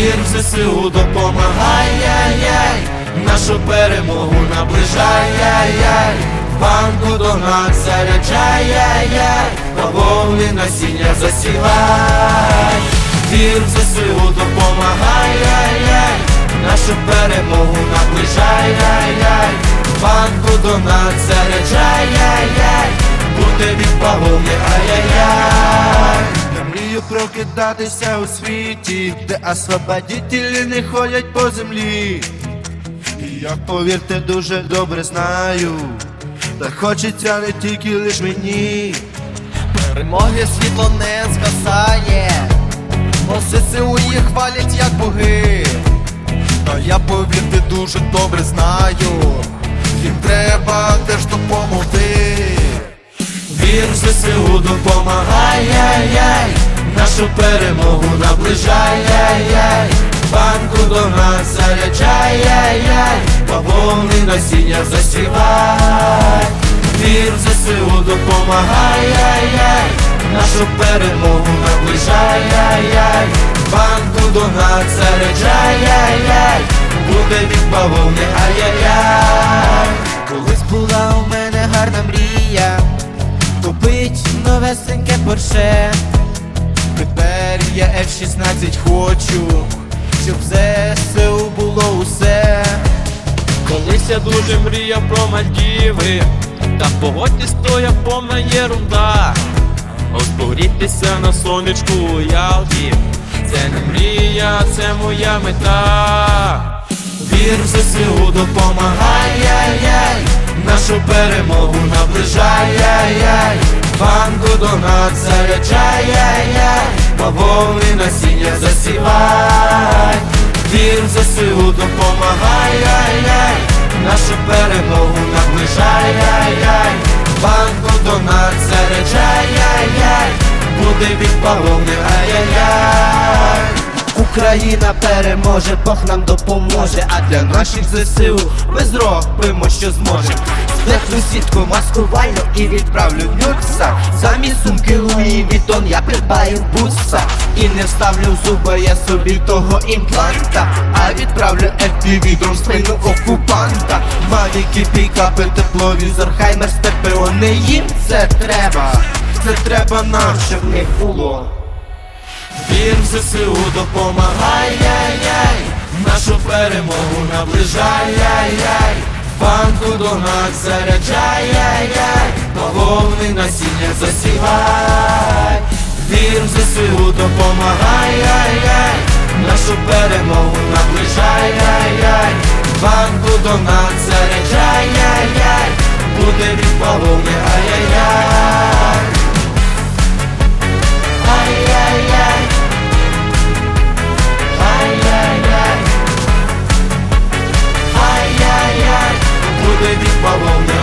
Вір в ЗСУ допомагай, яй-яй, нашу перемогу наближай, яй-яй, банку до нас заряджай, яй-яй, бавовни насіння засівай. Вір в ЗСУ допомагай, яй-яй, нашу перемогу наближай, яй-яй, банку до нас заряджай, яй-яй, буде від бавовни, ай-яй-яй. Прокидатися у світі, де освободітелі не ходять по землі. І я, повірте, дуже добре знаю, та хочеться не тільки лиш мені. Перемоги світло не згасає, бо ЗСУ їх хвалять як боги. Та я повірте дуже добре знаю, їм треба теж допомогти. Вір в ЗСУ допомагай, яй-яй, нашу перемогу наближай, яй-яй, банку до нас заряджай, яй-яй, бавовни насіння засівай. Вір ЗСУ допомагай, яй-яй, нашу перемогу наближай, яй-яй, банку до нас заряджай, яй-яй, буде від бавовни, ай-яй-яй. Колись була у мене гарна мрія. Купить новесеньке порше Тепер я F-16 хочу Щоб ЗСУ було усе. Колись я дуже мріяв про Мальдіви Та погодьтесь, то я повна єрунда. Ось на сонечку у Ялті Це не мрія, це моя мета. Вір в ЗСУ допомагай, яй-яй Нашу перемогу наближай, яй-яй Банку до нас заряджай, яй-яй насіння засівай Вір допомагай, яй-яй Нашу перемогу наближай, Банку до нас заряджай, яй-яй Буде від бавовни, ай-яй-яй. Україна переможе, Бог нам допоможе, а для наших ЗСУ ми зробимо, що зможемо. Сплекну сітку маскувальну і відправлю в люкса. Замість сумки Луї Вітон я придбаю буса. І не вставлю в зуби я собі того імпланта, а відправлю FPV дрон в спину окупанта. Мавіки, пікапи, тепловізор, хаймер, степео, не їм це треба. Це треба нам, щоб не було. Вір в ЗСУ допомагай, яй-яй Нашу перемогу наближай, яй-яй банку донат заряджає, Головне насіння засівай, вір в ЗСУ допомагай, нашу перемогу наближай, банку донат заряджай, буде від полум'я Babalım